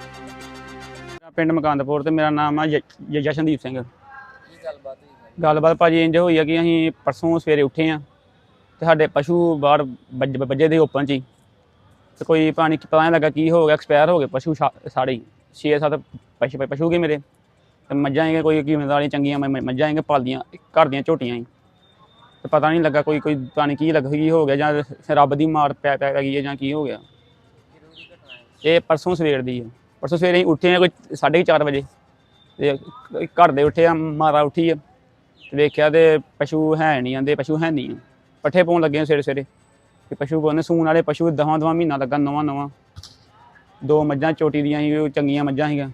ਮੇਰਾ ਪਿੰਡ ਮਕੰਦਪੁਰ ਤੇ ਮੇਰਾ ਨਾਮ ਆ ਜਸ਼ਨਦੀਪ ਸਿੰਘ। ਕੀ ਗੱਲਬਾਤ ਹੋਈ ਗੱਲਬਾਤ ਭਾਜੀ ਇੰਜ ਹੋਈ ਆ ਕਿ ਅਸੀਂ ਪਰਸੋਂ ਸਵੇਰੇ ਉੱਠੇ ਆ ਤੇ ਸਾਡੇ ਪਸ਼ੂ ਬਾਹਰ ਵੱਜ- ਵੱਜੇ ਦੇ ਓਪਨ ਚ ਹੀ। ਤੇ ਕੋਈ ਪਾਣੀ ਪਤਾ ਨਹੀਂ ਲੱਗਾ ਕੀ ਹੋ ਗਿਆ ਐਕਸਪਾਇਰ ਹੋ ਗਏ ਪਸ਼ੂ ਸਾਰੇ ਹੀ। 6-7 ਪਸ਼ੂ ਪਸ਼ੂ ਗਏ ਮੇਰੇ? ਤੇ ਮੱਝਾਂ ਹੈਗੇ ਕੋਈ ਕੀਮਤ ਵਾਲੀਆਂ ਚੰਗੀਆਂ ਮੱਝਾਂ ਹੈਗੇ ਪਾਲਦੀਆਂ, ਘਰ ਦੀਆਂ ਝੋਟੀਆਂ ਹੀ। ਤੇ ਪਤਾ ਨਹੀਂ ਲੱਗਾ ਕੋਈ ਕੋਈ ਪਾਣੀ ਕੀ ਲੱਗ ਕੀ ਹੋ ਗਿਆ ਜਾਂ ਰੱਬ ਦੀ ਮਾਰ ਪੈ ਪੈ ਪੈ ਗਈ ਹੈ ਜਾਂ ਕੀ ਹੋ ਗਿਆ। ਇਹ ਪਰਸੋਂ ਸਵੇਰ ਦੀ ਹੈ। ਪਰਸੋਂ ਸਵੇਰੇ ਅਸੀਂ ਉੱਠੇ ਆ ਕੋਈ 4:30 ਵਜੇ। ਤੇ ਘਰ ਦੇ ਉੱਠੇ ਆ ਮਾਰਾ ਉੱਠੀ ਆ ਤੇ ਵੇਖਿਆ ਤੇ ਪਸ਼ੂ ਹੈ ਨਹੀਂ, ਆਂਦੇ ਪਸ਼ੂ ਹੈ ਨਹੀਂ। ਪੱਠੇ ਪਾਉਣ ਲੱਗੇ ਸਵੇਰੇ ਸਵੇਰੇ। ਤੇ ਪਸ਼ੂ ਕੋਨੇ ਸੂਣ ਵਾਲੇ ਪਸ਼ੂ ਦਹਾਂ ਦਹਾਂ ਮਹੀਨਾ ਲੱਗਾ ਨਵਾਂ ਨਵਾਂ ਦੋ ਮੱਝਾਂ, ਚੋਟੀ ਦੀਆਂ ਸੀ ਉਹ ਚੰਗੀਆਂ ਮੱਝਾਂ ਸੀਗੀਆਂ।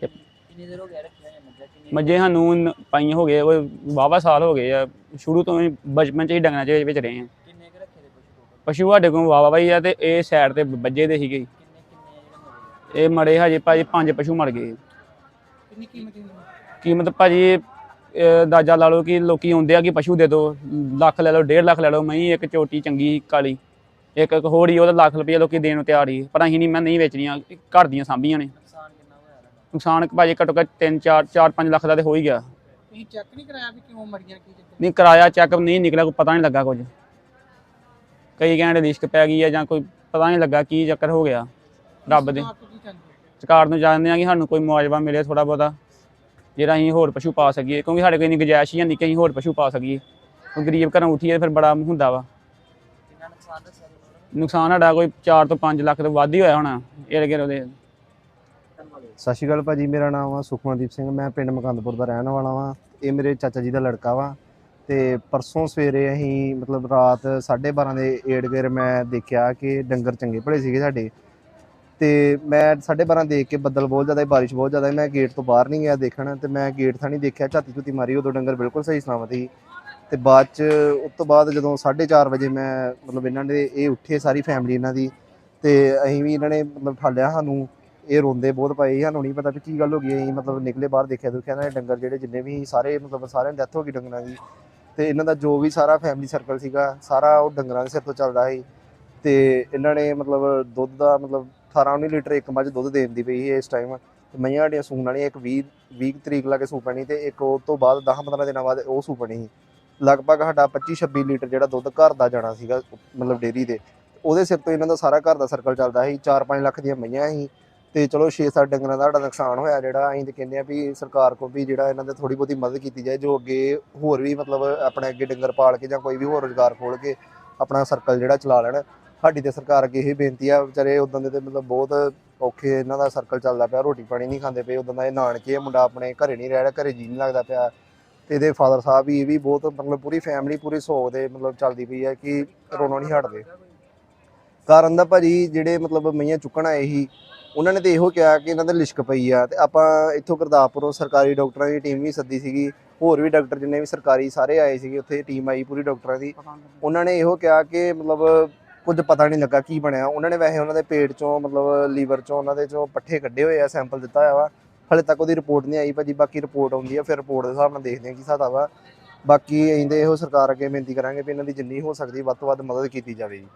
ਕਿੰਨੀ ਦੇਰ ਹੋ ਗਿਆ ਰੱਖਿਆ ਹੈ ਮੱਝਾਂ? ਕਿੰਨੀ ਮੱਝੇ ਸਾਨੂੰ ਨ- ਪਾਈਆਂ ਹੋ ਗਏ ਉਹ ਵਾਹਵਾ ਸਾਲ ਹੋ ਗਏ ਆ। ਸ਼ੁਰੂ ਤੋਂ ਹੀ ਬਚਪਨ ਚ ਹੀ ਡੰਗਰਾਂ ਚ ਵਿੱਚ ਰਹੇ ਆ ਕਿੰਨੇ ਕੁ ਰੱਖੇ ਦੇ ਪਸ਼ੂ ਪਸ਼ੂ? ਸਾਡੇ ਕੋਲ ਵਾਵਾ ਬਾਈ ਆ ਤੇ ਇਹ ਸਾਈਡ ਤੇ ਵੱਜੇ ਦੇ ਸੀਗੇ। ਕਿੰਨੇ ਕਿੰਨੇ ਆ ਜਿਹੜੇ ਮਰੇ ਇਹ ਮੜੇ ਹਜੇ ਭਾਜੀ ਪੰਜ ਪਸ਼ੂ ਮਰ ਗਏ। ਕਿੰਨੀ ਕੀਮਤ ਭਾਜੀ ਅੰਦਾਜ਼ਾ ਲਾ ਲਓ ਕਿ ਲੋਕੀ ਆਉਂਦੇ ਆ ਕਿ ਪਸ਼ੂ ਦੇ ਦਿਓ। ਲੱਖ ਲੈ ਲਓ 1.5 ਲੱਖ ਲੈ ਲਓ ਮੈਂ ਇੱਕ ਚੋਟੀ ਚੰਗੀ ਕਾਲੀ। ਇੱਕ ਇੱਕ ਹੋਰ ਹੀ ਉਹਦਾ ਲੱਖ ਰੁਪਏ ਲੋਕੀ ਦੇਣ ਨੂੰ ਤਿਆਰ ਹੀ। ਪਰ ਅਸੀਂ ਨਹੀਂ ਮੈਂ ਨਹੀਂ ਵੇਚਣੀਆਂ ਘਰ ਦੀਆਂ ਸਾਂਭੀਆਂ ਨੇ। ਨੁਕਸਾਨ ਭਾਜੀ ਘੱਟੋ ਘੱਟ 3 4 4 5 ਲੱਖ ਦਾ ਤੇ ਹੋ ਹੀ ਗਿਆ। ਤੁਸੀਂ ਚੈੱਕ ਨਹੀਂ ਕਰਾਇਆ ਵੀ ਕਿਉਂ ਮਰੀਆਂ ਕੀ ਚੱਕਰ? ਨਹੀਂ ਕਰਾਇਆ ਚੈੱਕ ਨਹੀਂ ਨਿਕਲਿਆ ਕੋਈ ਪਤਾ ਨਹੀਂ ਲੱਗਾ ਕੁਝ। ਕਈ ਕਹਿੰਦੇ ਲਿਸ਼ਕ ਪੈ ਗਈ ਹੈ ਜਾਂ ਕੋਈ ਪਤਾ ਨਹੀਂ ਲੱਗਾ ਕੀ ਚੱਕਰ ਹੋ ਗਿਆ। ਰੱਬ ਦੇ ਸਰਕਾਰ ਨੂੰ ਚਾਹੁੰਦੇ ਆ ਕਿ ਸਾਨੂੰ ਕੋਈ ਮੁਆਵਜ਼ਾ ਮਿਲੇ ਥੋੜਾ ਬਹੁਤਾ ਜਿਹੜਾ ਅਸੀਂ ਹੋਰ ਪਸ਼ੂ ਪਾ ਸਕੀਏ। ਕਿਉਂਕਿ ਸਾਡੇ ਕੋਲ ਇੰਨੀ ਗੁੰਜਾਇਸ਼ ਹੀ ਨਹੀਂ ਕਿ ਅਸੀਂ ਹੋਰ ਪਸ਼ੂ ਪਾ ਸਕੀਏ। ਉਹ ਗਰੀਬ ਘਰੋਂ ਉੱਠੀਏ ਫਿਰ ਬੜਾ ਹੁੰਦਾ ਵਾ। ਕਿੰਨਾ ਨੁਕਸਾਨ ਦੱਸਿਆ ਜੀ ਉਹਨਾਂ ਨੇ? ਨੁਕਸਾਨ ਸਾਡਾ ਕੋਈ 4 ਤੋਂ 5 ਲੱਖ ਤੋਂ ਵੱਧ ਹੀ ਹੋਇਆ ਹੋਣਾ ਇਹ ਗਿਰ ਉਹਦੇ। ਸਤਿ ਸ਼੍ਰੀ ਅਕਾਲ ਭਾਜੀ, ਮੇਰਾ ਨਾਮ ਆ ਸੁਖਮਨਦੀਪ ਸਿੰਘ, ਮੈਂ ਪਿੰਡ ਮਕੰਦਪੁਰ ਦਾ ਰਹਿਣ ਵਾਲਾ ਵਾਂ। ਇਹ ਮੇਰੇ ਚਾਚਾ ਜੀ ਦਾ ਲੜਕਾ ਵਾ ਤੇ ਪਰਸੋਂ ਸਵੇਰੇ ਅਸੀਂ ਮਤਲਬ ਰਾਤ 12:30 ਦੇ ਏੜ ਗੇਰ ਮੈਂ ਦੇਖਿਆ ਕਿ ਡੰਗਰ ਚੰਗੇ ਭਲੇ ਸੀਗੇ ਸਾਡੇ। ਤੇ ਮੈਂ 12:30 ਦੇਖ ਕੇ ਬੱਦਲ ਬਹੁਤ ਜ਼ਿਆਦਾ ਬਾਰਿਸ਼ ਬਹੁਤ ਜ਼ਿਆਦਾ ਮੈਂ ਗੇਟ ਤੋਂ ਬਾਹਰ ਨਹੀਂ ਗਿਆ ਦੇਖਣ ਤੇ ਮੈਂ ਗੇਟ ਥਾਣੀ ਦੇਖਿਆ, ਝਾਤੀ ਝੁਤੀ ਮਾਰੀ ਉਦੋਂ ਡੰਗਰ ਬਿਲਕੁਲ ਸਹੀ ਸਲਾਮਤ ਸੀ। ਤੇ ਬਾਅਦ ਚ ਉਸ ਤੋਂ ਬਾਅਦ ਜਦੋਂ 4:30 ਵਜੇ ਮੈਂ ਮਤਲਬ ਇਹਨਾਂ ਨੇ ਇਹ ਉੱਠੇ ਸਾਰੀ ਫੈਮਿਲੀ ਇਹਨਾਂ ਦੀ ਤੇ ਅਸੀਂ ਵੀ ਇਹਨਾਂ ਨੇ ਮਤਲਬ ਠਾਲਿਆ ਸਾਨੂੰ ਇਹ ਰੋਂਦੇ ਬਹੁਤ ਪਏ ਸੀ, ਸਾਨੂੰ ਨਹੀਂ ਪਤਾ ਵੀ ਕੀ ਗੱਲ ਹੋ ਗਈ ਅਸੀਂ ਮਤਲਬ ਨਿਕਲੇ ਬਾਹਰ ਦੇਖਿਆ ਦੁਖਿਆ ਦੇ ਡੰਗਰ ਜਿਹੜੇ ਜਿੰਨੇ ਵੀ ਸੀ, ਸਾਰੇ ਮਤਲਬ ਸਾਰਿਆਂ ਦੀ ਡੈਥ ਹੋ ਗਈ ਡੰਗਰਾਂ ਦੀ। ਤੇ ਇਹਨਾਂ ਦਾ ਜੋ ਵੀ ਸਾਰਾ ਫੈਮਿਲੀ ਸਰਕਲ ਸੀਗਾ ਸਾਰਾ ਉਹ ਡੰਗਰਾਂ ਦੇ ਸਿਰ ਤੋਂ ਚੱਲਦਾ ਸੀ। ਤੇ ਇਹਨਾਂ ਨੇ ਮਤਲਬ ਦੁੱਧ ਦਾ ਮਤਲਬ 18 19 ਲੀਟਰ ਇੱਕ ਮੱਝ ਦੁੱਧ ਦੇਣ ਦੀ ਪਈ ਸੀ ਇਸ ਟਾਈਮ ਤੇ ਮਈਆਂ ਸਾਡੀਆਂ ਸੂਣ ਵਾਲੀਆਂ ਇੱਕ 20 20 ਤਰੀਕ ਲਾ ਕੇ ਸੂ ਪੈਣੀ ਤੇ ਇੱਕ ਉਹ ਤੋਂ ਬਾਅਦ 10 15 ਦਿਨਾਂ ਬਾਅਦ ਉਹ ਸੂ ਪੈਣੀ ਸੀ। ਲਗਭਗ ਸਾਡਾ 25 26 ਲੀਟਰ ਜਿਹੜਾ ਦੁੱਧ ਘਰ ਦਾ ਜਾਣਾ ਸੀਗਾ ਮਤਲਬ ਡੇਰੀ ਦੇ। ਉਹਦੇ ਸਿਰ ਤੋਂ ਇਹਨਾਂ ਦਾ ਸਾਰਾ ਘਰ ਦਾ ਸਰਕਲ ਚੱਲਦਾ ਸੀ। 4-5 ਲੱਖ ਦੀਆਂ ਮਈਆਂ ਸੀ। ਤੇ ਚਲੋ 6-7 ਡੰਗਰਾਂ ਦਾ ਸਾਡਾ ਨੁਕਸਾਨ ਹੋਇਆ, ਜਿਹੜਾ ਅਸੀਂ ਤੇ ਕਹਿੰਦੇ ਆ ਵੀ ਸਰਕਾਰ ਕੋਲ ਵੀ ਜਿਹੜਾ ਇਹਨਾਂ ਦੇ ਥੋੜੀ ਬਹੁਤੀ ਮਦਦ ਕੀਤੀ ਜਾਏ, ਜੋ ਅੱਗੇ ਹੋਰ ਵੀ ਮਤਲਬ ਆਪਣੇ ਅੱਗੇ ਡੰਗਰ ਪਾਲ ਕੇ ਜਾਂ ਕੋਈ ਵੀ ਹੋਰ ਰੋਜ਼ਗਾਰ ਖੋਲ ਕੇ ਆਪਣਾ ਸਰਕਲ ਜਿਹੜਾ ਚਲਾ ਲੈਣ, ਸਾਡੀ ਤੇ ਸਰਕਾਰ ਅੱਗੇ ਇਹ ਬੇਨਤੀ ਆ, ਵਿਚਾਰੇ ਉਦੋਂ ਦੇ ਤੇ ਮਤਲਬ ਬਹੁਤ ਔਖੇ ਇਹਨਾਂ ਦਾ ਸਰਕਲ ਚੱਲਦਾ ਪਿਆ, ਰੋਟੀ ਪਾਣੀ ਨਹੀਂ ਖਾਂਦੇ ਪਏ ਉਦੋਂ ਦਾ ਇਹ ਨਾਨਕੇ ਆ, ਮੁੰਡਾ ਆਪਣੇ ਘਰੇ ਨਹੀਂ ਰਹਿ ਰਿਹਾ, ਘਰੇ ਜੀ ਨਹੀਂ ਲੱਗਦਾ ਪਿਆ ਤੇ ਇਹਦੇ ਫਾਦਰ ਸਾਹਿਬ ਵੀ, ਇਹ ਵੀ ਬਹੁਤ ਮਤਲਬ ਪੂਰੀ ਫੈਮਿਲੀ ਪੂਰੀ ਸੋਗ ਦੇ ਮਤਲਬ ਚੱਲਦੀ ਪਈ ਹੈ ਕਿ ਰੋਣੋਂ ਨਹੀਂ ਹਟਦੇ। ਕਾਰਨ ਦਾ ਭਾਜੀ ਜਿਹੜੇ ਮਤਲਬ ਮਈਆਂ ਚੁੱਕਣ ਆਏ ਸੀ ਉਹਨਾਂ ਨੇ ਤੇ ਇਹੋ ਕਿਹਾ ਕਿ ਇਹਨਾਂ ਦੇ ਲਿਸ਼ਕ ਪਈ ਆ ਤੇ ਆਪਾਂ ਇੱਥੋਂ ਗੁਰਦਾਸਪੁਰੋਂ ਸਰਕਾਰੀ ਡਾਕਟਰਾਂ ਦੀ ਟੀਮ ਵੀ ਸੱਦੀ ਸੀਗੀ, ਹੋਰ ਵੀ ਡਾਕਟਰ ਜਿੰਨੇ ਵੀ ਸਰਕਾਰੀ ਸਾਰੇ ਆਏ ਸੀਗੇ, ਉੱਥੇ ਟੀਮ ਆਈ ਪੂਰੀ ਡਾਕਟਰਾਂ ਦੀ। ਉਹਨਾਂ ਨੇ ਇਹੋ ਕਿਹਾ ਕਿ ਮਤਲਬ ਕੁਝ ਪਤਾ ਨਹੀਂ ਲੱਗਾ ਕੀ ਬਣਿਆ। ਉਹਨਾਂ ਨੇ ਵੈਸੇ ਉਹਨਾਂ ਦੇ ਪੇਟ ਚੋਂ ਮਤਲਬ ਲੀਵਰ ਚੋਂ ਉਹਨਾਂ ਦੇ ਚੋਂ ਪੱਠੇ ਕੱਢੇ ਹੋਏ ਆ, ਸੈਂਪਲ ਦਿੱਤਾ ਹੋਇਆ ਵਾ। ਹਲੇ ਤੱਕ ਉਹਦੀ ਰਿਪੋਰਟ ਨਹੀਂ ਆਈ, ਭਾਜੀ ਬਾਕੀ ਰਿਪੋਰਟ ਆਉਂਦੀ ਆ, ਫਿਰ ਰਿਪੋਰਟ ਦੇ ਹਿਸਾਬ ਨਾਲ ਦੇਖਦੇ ਆ ਕੀ ਹਿਸਾਬ ਵਾ। ਬਾਕੀ ਅਸੀਂ ਇਹੋ ਸਰਕਾਰ ਅੱਗੇ ਬੇਨਤੀ ਕਰਾਂਗੇ ਵੀ ਇਹਨਾਂ ਦੀ ਜਿੰਨੀ ਹੋ ਸਕਦੀ ਵੱਧ ਤੋਂ ਵੱਧ ਮਦਦ ਕੀਤੀ ਜਾਵੇ ਜੀ।